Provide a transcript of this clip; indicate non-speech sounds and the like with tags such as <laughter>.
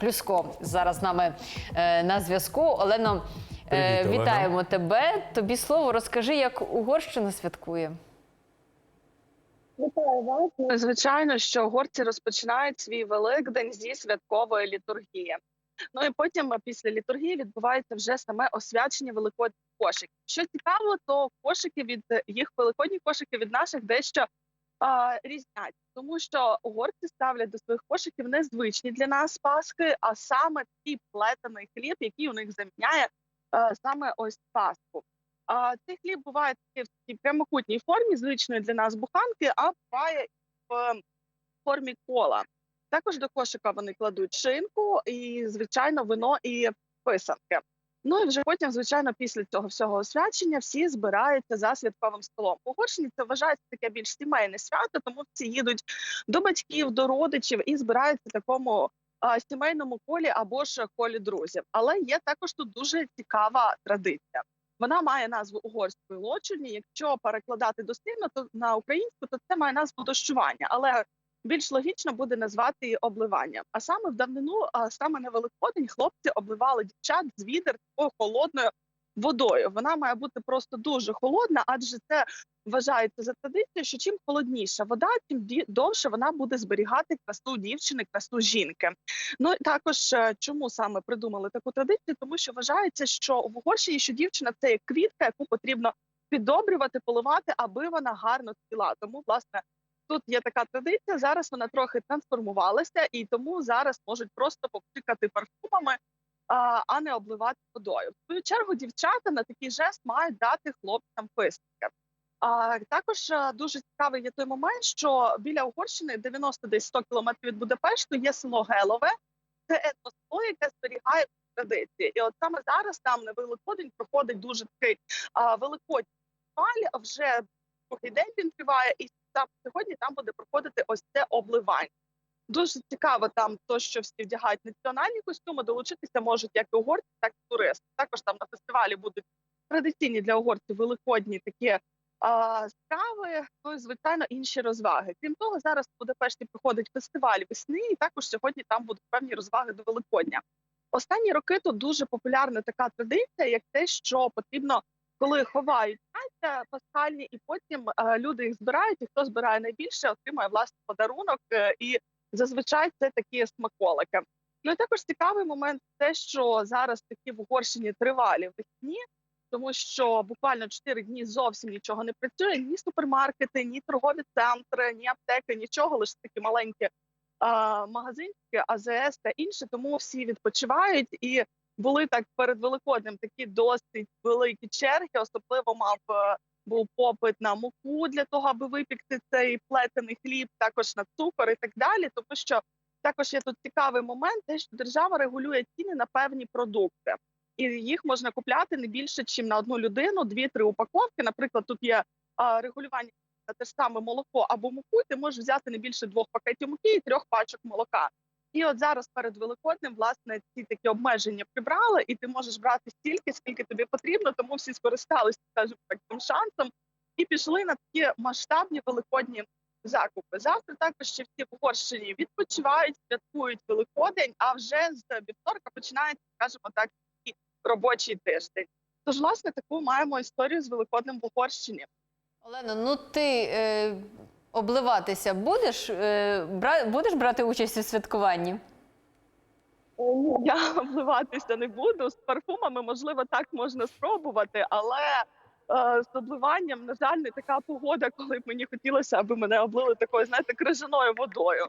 Клюско зараз з нами е, на зв'язку. Олено, е, Привіт, Олено. вітаємо тебе. Тобі слово розкажи, як Угорщина святкує. Вітаю вас. Ну, Звичайно, що горці розпочинають свій великдень зі святкової літургії. Ну і потім, е, після літургії, відбувається вже саме освячення великодніх кошиків. Що цікаво, то кошики від е, їх великодні кошики від наших дещо а, різнять, тому що угорці ставлять до своїх кошиків незвичні для нас паски, а саме такий плетений хліб, який у них заміняє е, саме ось паску. А цей хліб буває в такій прямокутній формі, звичної для нас буханки, а буває в формі кола. Також до кошика вони кладуть шинку і, звичайно, вино і писанки. Ну і вже потім, звичайно, після цього всього освячення всі збираються за святковим столом. Угорщині це вважається таке більш сімейне свято, тому всі їдуть до батьків, до родичів і збираються в такому а, сімейному колі або ж колі друзів. Але є також тут дуже цікава традиція. Вона має назву угорської лочуні. Якщо перекладати дослівно, то на українську то це має назву дощування, але більш логічно буде назвати її обливанням. А саме в давнину, саме на Великодень, хлопці обливали дівчат з відер такою холодною водою. Вона має бути просто дуже холодна, адже це вважається за традицією, що чим холодніша вода, тим довше вона буде зберігати красу дівчини, красу жінки. Ну також е, чому саме придумали таку традицію? Тому що вважається, що в Угорщині що дівчина це як квітка, яку потрібно піддобрювати, поливати, аби вона гарно цвіла. Тому власне. Тут є така традиція. Зараз вона трохи трансформувалася, і тому зараз можуть просто попшикати парфумами, а, не обливати водою. В свою чергу дівчата на такий жест мають дати хлопцям писанки. А також е, дуже цікавий є той момент, що біля Угорщини 90 десь 100 кілометрів від Будапешту є село Гелове. Це етносело, яке зберігає традиції. І от саме зараз там на Великодень проходить дуже такий а, великодній фестиваль. Вже другий день він триває, і саме сьогодні там буде проходити ось це обливання. Дуже цікаво там то, що всі вдягають національні костюми, долучитися можуть як угорці, так і туристи. Також там на фестивалі будуть традиційні для угорців великодні такі а, страви, ну і звичайно інші розваги. Крім того, зараз в Будапешті проходить фестиваль весни, і також сьогодні там будуть певні розваги до Великодня. Останні роки тут дуже популярна така традиція, як те, що потрібно, коли ховають яйця пасхальні, і потім е, люди їх збирають, і хто збирає найбільше, отримає власний подарунок. е, і зазвичай це такі смаколики. Ну і також цікавий момент те, що зараз такі в Угорщині тривалі весні, тому що буквально 4 дні зовсім нічого не працює. Ні супермаркети, ні торгові центри, ні аптеки, нічого, лише такі маленькі а, магазинчики, АЗС та інше. Тому всі відпочивають і були так перед Великоднем такі досить великі черги. Особливо мав е, був попит на муку для того, аби випікти цей плетений хліб, також на цукор і так далі. Тому що також є тут цікавий момент, те, що держава регулює ціни на певні продукти, і їх можна купляти не більше, ніж на одну людину, дві-три упаковки. Наприклад, тут є а, регулювання на те ж саме молоко або муку. Ти можеш взяти не більше двох пакетів муки і трьох пачок молока. І от зараз перед Великоднем власне ці такі обмеження прибрали, і ти можеш брати стільки, скільки тобі потрібно. Тому всі скористалися, скажімо так, цим шансом і пішли на такі масштабні великодні закупи. Завтра також ще всі в Угорщині відпочивають, святкують Великодень. А вже з вівторка починається, скажімо так, такий робочий тиждень. Тож, власне, таку маємо історію з Великоднем в Угорщині. Олено, ну ти е, обливатися будеш? Е, будеш брати участь у святкуванні? Я <laughs> обливатися не буду з парфумами. Можливо, так можна спробувати, але е, з обливанням, на жаль, не така погода, коли б мені хотілося, аби мене облили такою, знаєте, крижаною водою.